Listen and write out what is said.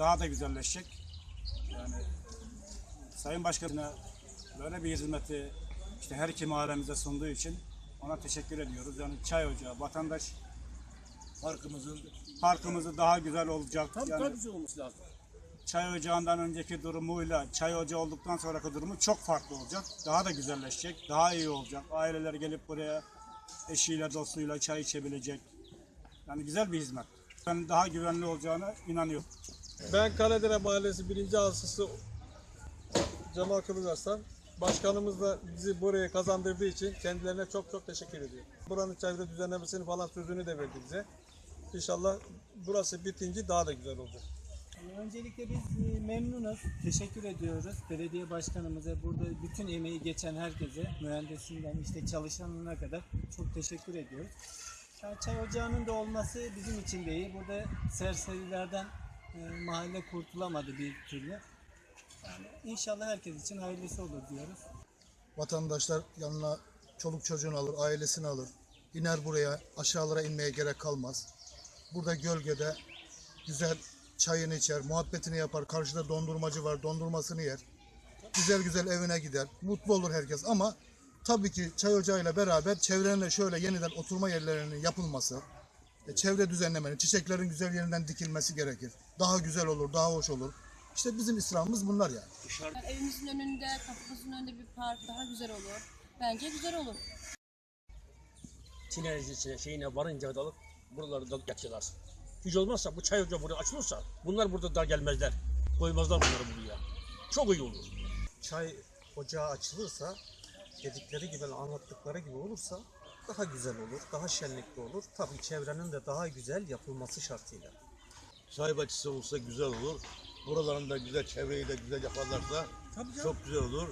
daha da güzelleşecek. Yani Sayın Başkan'a böyle bir hizmeti işte her iki mahallemize sunduğu için ona teşekkür ediyoruz. Yani çay ocağı, vatandaş Parkımızın parkımızı daha güzel olacak. tam yani daha güzel olması lazım. çay ocağından önceki durumuyla çay ocağı olduktan sonraki durumu çok farklı olacak. Daha da güzelleşecek, daha iyi olacak. Aileler gelip buraya eşiyle, dostuyla çay içebilecek. Yani güzel bir hizmet. Ben daha güvenli olacağına inanıyorum. Ben Kaledere Mahallesi 1. Asısı Cemal Kılıçarslan. Başkanımız da bizi buraya kazandırdığı için kendilerine çok çok teşekkür ediyorum. Buranın çevre düzenlemesini falan sözünü de verdi bize. İnşallah burası bitince daha da güzel olacak. Öncelikle biz e, memnunuz. Teşekkür ediyoruz. Belediye başkanımıza, burada bütün emeği geçen herkese, mühendisinden işte çalışanına kadar çok teşekkür ediyoruz. Çay ocağının da olması bizim için de iyi. Burada serserilerden e, mahalle kurtulamadı bir türlü. Yani inşallah herkes için hayırlısı olur diyoruz. Vatandaşlar yanına çoluk çocuğunu alır, ailesini alır. İner buraya, aşağılara inmeye gerek kalmaz. Burada gölgede güzel çayını içer, muhabbetini yapar. Karşıda dondurmacı var, dondurmasını yer. Güzel güzel evine gider. Mutlu olur herkes ama tabii ki çay ocağıyla beraber çevrenin şöyle yeniden oturma yerlerinin yapılması, çevre düzenlemenin, çiçeklerin güzel yerinden dikilmesi gerekir. Daha güzel olur, daha hoş olur. İşte bizim İslam'ımız bunlar yani. Evimizin önünde, kapımızın önünde bir park daha güzel olur. Bence güzel olur. Tinerci şeyine varınca dalıp buraları dalıp yatıyorlar. Hiç olmazsa bu çay ocağı buraya açılırsa bunlar burada da gelmezler. Koymazlar bunları buraya. Çok iyi olur. çay ocağı açılırsa dedikleri gibi anlattıkları gibi olursa daha güzel olur, daha şenlikli olur. Tabii çevrenin de daha güzel yapılması şartıyla. Çay bahçesi olsa güzel olur. Buralarında güzel çevreyi de güzel yaparlarsa çok güzel olur.